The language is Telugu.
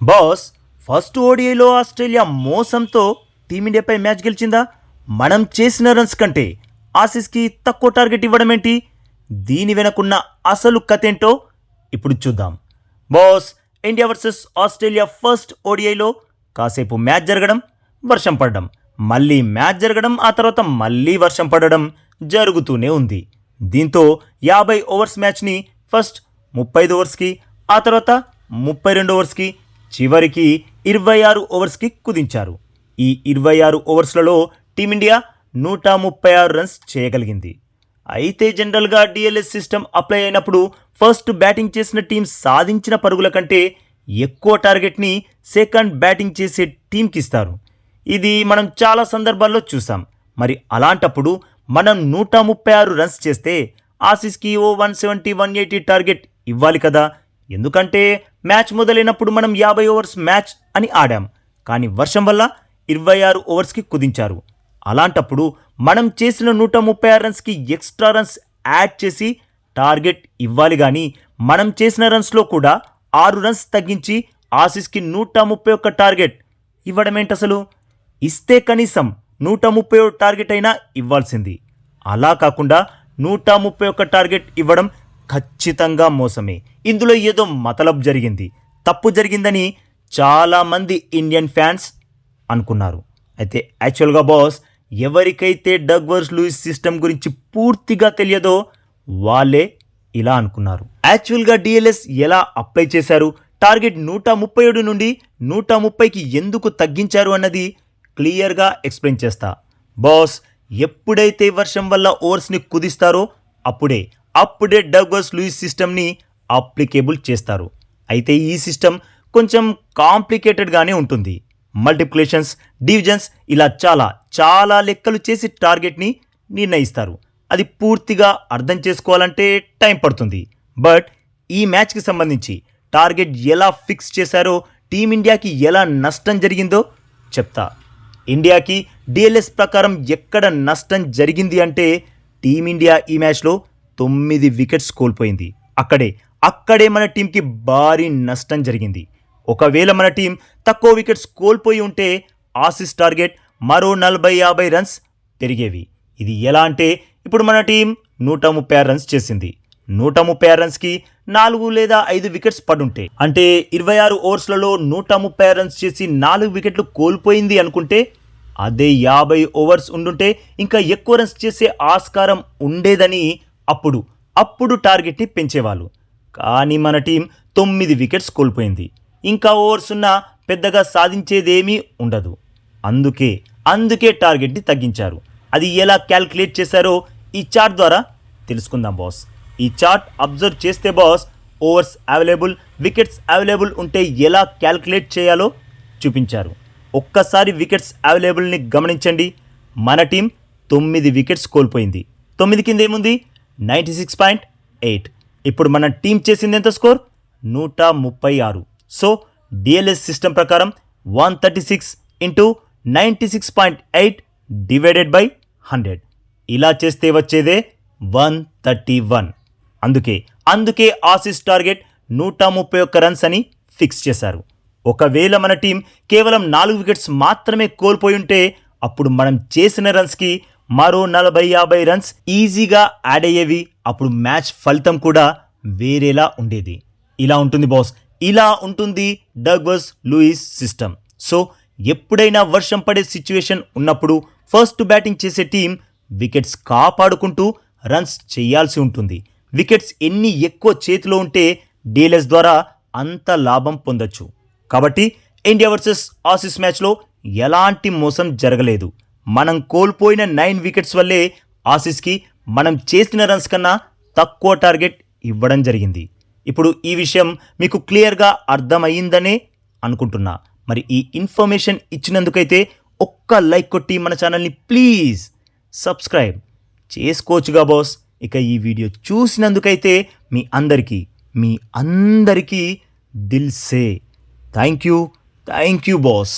బాస్ ఫస్ట్ ఓడిఐలో ఆస్ట్రేలియా మోసంతో టీమిండియాపై మ్యాచ్ గెలిచిందా? మనం చేసిన రన్స్ కంటే ఆసీస్కి తక్కువ టార్గెట్ ఇవ్వడం ఏంటి దీని వెనకున్న అసలు కథ ఏంటో ఇప్పుడు చూద్దాం. Boss India versus Australia first ఓడిఐలో కాసేపు మ్యాచ్ జరగడం వర్షం పడడం మళ్ళీ మ్యాచ్ జరగడం ఆ తర్వాత మళ్ళీ వర్షం పడడం జరుగుతూనే ఉంది. దీంతో యాభై ఓవర్స్ మ్యాచ్ని ఫస్ట్ ముప్పై ఐదు ఓవర్స్కి ఆ తర్వాత ముప్పై రెండు ఓవర్స్కి చివరికి ఇరవై ఆరు ఓవర్స్కి కుదించారు. ఈ ఇరవై ఆరు ఓవర్స్లలో టీమిండియా నూట ముప్పై ఆరు రన్స్ చేయగలిగింది. అయితే జనరల్గా డిఎల్ఎస్ సిస్టమ్ అప్లై అయినప్పుడు ఫస్ట్ బ్యాటింగ్ చేసిన టీం సాధించిన పరుగుల కంటే ఎక్కువ టార్గెట్ని సెకండ్ బ్యాటింగ్ చేసే టీంకి ఇస్తారు. ఇది మనం చాలా సందర్భాల్లో చూసాం. మరి అలాంటప్పుడు మనం నూట ముప్పై ఆరు రన్స్ చేస్తే ఆసీస్కి ఓ one seventy one eighty target ఇవ్వాలి కదా? ఎందుకంటే మ్యాచ్ మొదలైనప్పుడు మనం యాభై ఓవర్స్ మ్యాచ్ అని ఆడాం. కానీ వర్షం వల్ల ఇరవై ఆరు ఓవర్స్కి కుదించారు. అలాంటప్పుడు మనం చేసిన నూట ముప్పై ఆరు రన్స్కి ఎక్స్ట్రా రన్స్ యాడ్ చేసి టార్గెట్ ఇవ్వాలి కానీ మనం చేసిన రన్స్లో కూడా ఆరు రన్స్ తగ్గించి ఆసిస్కి నూట ముప్పై ఒక్క టార్గెట్ ఇవ్వడం ఏంటి అసలు? ఇస్తే కనీసం నూట ముప్పై టార్గెట్ అయినా ఇవ్వాల్సింది. అలా కాకుండా నూట ముప్పై ఒక్క టార్గెట్ ఇవ్వడం ఖచ్చితంగా మోసమే. ఇందులో ఏదో మతలబ్ జరిగింది. తప్పు జరిగిందని చాలామంది ఇండియన్ ఫ్యాన్స్ అనుకున్నారు. అయితే యాక్చువల్గా బాస్ ఎవరికైతే డగ్వర్స్ లూయిస్ సిస్టమ్ గురించి పూర్తిగా తెలియదో వాళ్ళే ఇలా అనుకున్నారు. యాక్చువల్గా డిఎల్ఎస్ ఎలా అప్లై చేశారు? టార్గెట్ నూట ముప్పై ఏడు నుండి నూట ముప్పైకి ఎందుకు తగ్గించారు అన్నది క్లియర్గా ఎక్స్ప్లెయిన్ చేస్తా. బాస్ ఎప్పుడైతే వర్షం వల్ల ఓవర్స్ని కుదిస్తారో అప్పుడే అప్పుడే డగ్వర్స్ లూయిస్ సిస్టమ్ని అప్లికేబుల్ చేస్తారు. అయితే ఈ సిస్టమ్ కొంచెం కాంప్లికేటెడ్గానే ఉంటుంది. మల్టిప్లికేషన్స్ డివిజన్స్ ఇలా చాలా చాలా లెక్కలు చేసి టార్గెట్ని నిర్ణయిస్తారు. అది పూర్తిగా అర్థం చేసుకోవాలంటే టైం పడుతుంది. బట్ ఈ మ్యాచ్కి సంబంధించి టార్గెట్ ఎలా ఫిక్స్ చేశారో టీమిండియాకి ఎలా నష్టం జరిగిందో చెప్తా. ఇండియాకి డిఎల్ఎస్ ప్రకారం ఎక్కడ నష్టం జరిగింది అంటే టీమిండియా ఈ మ్యాచ్లో తొమ్మిది వికెట్స్ కోల్పోయింది. అక్కడే అక్కడే మన టీంకి భారీ నష్టం జరిగింది. ఒకవేళ మన టీం తక్కువ వికెట్స్ కోల్పోయి ఉంటే ఆసిస్ టార్గెట్ మరో నలభై యాభై రన్స్ పెరిగేవి. ఇది ఎలా అంటే ఇప్పుడు మన టీం నూట ముప్పై ఆరు రన్స్ చేసింది. నూట ముప్పై ఆరు రన్స్కి నాలుగు లేదా ఐదు వికెట్స్ పడుంటే అంటే ఇరవై ఆరు ఓవర్స్లలో నూట ముప్పై ఆరు రన్స్ చేసి నాలుగు వికెట్లు కోల్పోయింది అనుకుంటే అదే యాభై ఓవర్స్ ఉండుంటే ఇంకా ఎక్కువ రన్స్ చేసే ఆస్కారం ఉండేదని అప్పుడు అప్పుడు టార్గెట్ని పెంచేవాళ్ళు. కానీ మన టీం తొమ్మిది వికెట్స్ కోల్పోయింది. ఇంకా ఓవర్స్ ఉన్నా పెద్దగా సాధించేదేమీ ఉండదు. అందుకే అందుకే టార్గెట్ని తగ్గించారు. అది ఎలా క్యాల్కులేట్ చేశారో ఈ చార్ట్ ద్వారా తెలుసుకుందాం బాస్. ఈ చార్ట్ అబ్జర్వ్ చేస్తే boss overs available wickets available ఉంటే ఎలా క్యాల్కులేట్ చేయాలో చూపించారు. ఒక్కసారి వికెట్స్ అవైలబుల్ని గమనించండి. మన టీం తొమ్మిది వికెట్స్ కోల్పోయింది. తొమ్మిది కింద ఏముంది? Ninety six point eight. ఇప్పుడు మన టీం చేసింది ఎంత స్కోర్? నూట ముప్పై ఆరు. సో డిఎల్ఎస్ సిస్టమ్ ప్రకారం one thirty six into ninety six point eight divided by hundred. ఇలా చేస్తే వచ్చేదే వన్ థర్టీ వన్. అందుకే అందుకే ఆసిస్ టార్గెట్ నూట ముప్పై ఒక్క రన్స్ అని ఫిక్స్ చేశారు. ఒకవేళ మన టీం కేవలం నాలుగు వికెట్స్ మాత్రమే కోల్పోయి ఉంటే అప్పుడు మనం చేసిన రన్స్కి మరో నలభై యాభై రన్స్ ఈజీగా యాడ్ అయ్యేవి అప్పుడు మ్యాచ్ ఫలితం కూడా వేరేలా ఉండేది. ఇలా ఉంటుంది బాస్ ఇలా ఉంటుంది డగ్వస్ లూయిస్ సిస్టమ్ సో ఎప్పుడైనా వర్షం పడే సిచ్యువేషన్ ఉన్నప్పుడు ఫస్ట్ బ్యాటింగ్ చేసే టీం వికెట్స్ కాపాడుకుంటూ రన్స్ చేయాల్సి ఉంటుంది. వికెట్స్ ఎన్ని ఎక్కువ చేతిలో ఉంటే డీలెస్ ద్వారా అంత లాభం పొందొచ్చు. కాబట్టి ఇండియా వర్సెస్ ఆసిస్ మ్యాచ్లో ఎలాంటి మోసం జరగలేదు. మనం కోల్పోయిన నైన్ వికెట్స్ వల్లే ఆసిస్కి మనం చేసిన రన్స్ కన్నా తక్కువ టార్గెట్ ఇవ్వడం జరిగింది. ఇప్పుడు ఈ విషయం మీకు క్లియర్గా అర్థమయ్యిందనే అనుకుంటున్నా. మరి ఈ ఇన్ఫర్మేషన్ ఇచ్చినందుకైతే ఒక్క లైక్ కొట్టి మన ఛానల్ని ప్లీజ్ సబ్స్క్రైబ్ చేసుకోవచ్చుగా బాస్ ఇక ఈ వీడియో చూసినందుకైతే మీ అందరికీ మీ అందరికీ దిల్సే thank you thank you boss